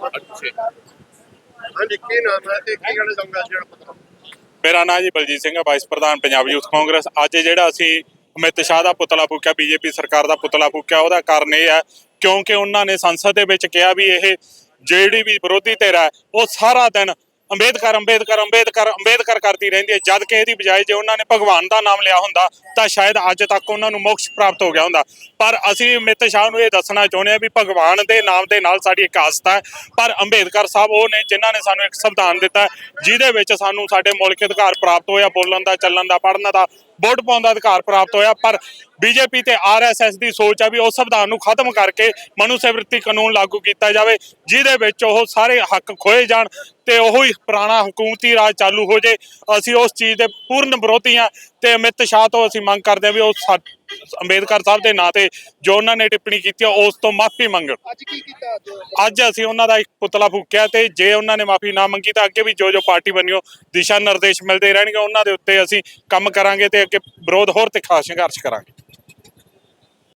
ਹਾਂਜੀ ਕੀ ਨਾਮ ਹੈ ਤੇ ਕੀ ਕਹਿਣਾ ਚਾਹੁੰਗਾ ਜਿਹੜਾ ਪਤਾ ਮੇਰਾ ਨਾਮ ਜੀ ਬਲਜੀਤ ਸਿੰਘ ਹੈ ਵਾਈਸ ਪ੍ਰਧਾਨ ਪੰਜਾਬ ਯੂਥ ਕਾਂਗਰਸ ਅੱਜ ਜਿਹੜਾ ਅਸੀਂ ਅਮਿਤ ਸ਼ਾਹ ਦਾ ਪੁਤਲਾ ਫੂਕਿਆ ਬੀਜੇਪੀ ਸਰਕਾਰ ਦਾ ਪੁਤਲਾ ਫੂਕਿਆ ਉਹਦਾ ਕਾਰਨ ਇਹ ਹੈ ਕਿਉਂਕਿ ਉਹਨਾਂ ਨੇ ਸੰਸਦ ਦੇ ਵਿੱਚ ਕਿਹਾ ਵੀ ਇਹ ਜਿਹੜੀ ਵੀ ਵਿਰੋਧੀ ਧਿਰ ਹੈ ਉਹ ਸਾਰਾ ਦਿਨ ਅੰਬੇਦਕਰ ਅੰਬੇਦਕਰ ਅੰਬੇਦਕਰ ਅੰਬੇਦਕਰ ਕਰਦੀ ਰਹਿੰਦੀ ਹੈ। ਜਦ ਕਿ ਇਹਦੀ ਬਜਾਏ ਜੇ ਉਹਨਾਂ ਨੇ ਭਗਵਾਨ ਦਾ ਨਾਮ ਲਿਆ ਹੁੰਦਾ, ਤਾਂ ਸ਼ਾਇਦ ਅੱਜ ਤੱਕ ਉਹਨਾਂ ਨੂੰ ਮੋਕਸ਼ ਪ੍ਰਾਪਤ ਹੋ ਗਿਆ ਹੁੰਦਾ। ਪਰ ਅਸੀਂ ਅਮਿਤ ਸ਼ਾਹ ਨੂੰ ਇਹ ਦੱਸਣਾ ਚਾਹੁੰਦੇ ਹਾਂ ਵੀ ਭਗਵਾਨ ਦੇ ਨਾਮ ਦੇ ਨਾਲ ਸਾਡੀ ਇੱਕ ਆਸਥਾ ਹੈ। ਪਰ ਅੰਬੇਦਕਰ ਸਾਹਿਬ, ਉਹ ਨੇ ਜਿਨ੍ਹਾਂ ਨੇ ਸਾਨੂੰ ਇੱਕ ਸੰਵਿਧਾਨ ਦਿੱਤਾ, ਜਿਹਦੇ ਵਿੱਚ ਸਾਨੂੰ ਸਾਡੇ ਮੌਲਿਕ ਅਧਿਕਾਰ ਪ੍ਰਾਪਤ ਹੋਇਆ, ਬੋਲਣ ਦਾ, ਚੱਲਣ ਦਾ, ਪੜ੍ਹਨ ਦਾ, ਵੋਟ ਪਾਉਣ ਦਾ ਅਧਿਕਾਰ ਪ੍ਰਾਪਤ ਹੋਇਆ। ਪਰ ਬੀਜੇਪੀ ਤੇ ਆਰਐਸਐਸ ਦੀ ਸੋਚ ਆ ਵੀ ਉਸ ਸੰਵਿਧਾਨ ਨੂੰ ਖਤਮ ਕਰਕੇ ਮਨੁ ਸਿਵਰਤੀ ਕਾਨੂੰਨ ਲਾਗੂ ਕੀਤਾ ਜਾਵੇ ਜਿਹਦੇ ਵਿੱਚ ਉਹ ਸਾਰੇ ਹੱਕ ਖੋਏ ਜਾਣ ਤੇ ਉਹ ਹੀ ਪੁਰਾਣਾ ਹਕੂਮਤੀ ਰਾਜ ਚਾਲੂ ਹੋ ਜੇ। ਅਸੀਂ ਉਸ ਚੀਜ਼ ਦੇ ਪੂਰਨ ਵਿਰੋਧੀ ਹਾਂ ਤੇ ਅਮਿਤ ਸ਼ਾਹ ਤੋਂ ਅਸੀਂ ਮੰਗ ਕਰਦੇ ਹਾਂ ਵੀ ਉਹ ਅੰਬੇਦਕਰ ਸਾਹਿਬ ਦੇ ਨਾਂ ਤੇ ਜੋ ਉਹਨਾਂ ਨੇ ਟਿੱਪਣੀ ਕੀਤੀ ਉਸ ਤੋਂ ਮਾਫੀ ਮੰਗਣ ਅੱਜ ਕੀ ਕੀਤਾ ਅੱਜ? ਅਸੀਂ ਉਹਨਾਂ ਦਾ ਇੱਕ ਪੁਤਲਾ ਫੂਕਿਆ ਤੇ ਜੇ ਉਹਨਾਂ ਨੇ ਮਾਫੀ ਨਾ ਮੰਗੀ ਤਾਂ ਅੱਗੇ ਵੀ ਜੋ ਜੋ ਪਾਰਟੀ ਬਣਿਓ ਦਿਸ਼ਾ ਨਿਰਦੇਸ਼ ਮਿਲਦੇ ਰਹਿਣਗੇ। ਉਹਨਾਂ ਦੇ ਉੱਤੇ ਅਸੀਂ ਕੰਮ ਕਰਾਂਗੇ ਤੇ ਅੱਗੇ ਵਿਰੋਧ ਹੋਰ ਤਿੱਖਾ ਸੰਘਰਸ਼ ਕਰਾਂਗੇ।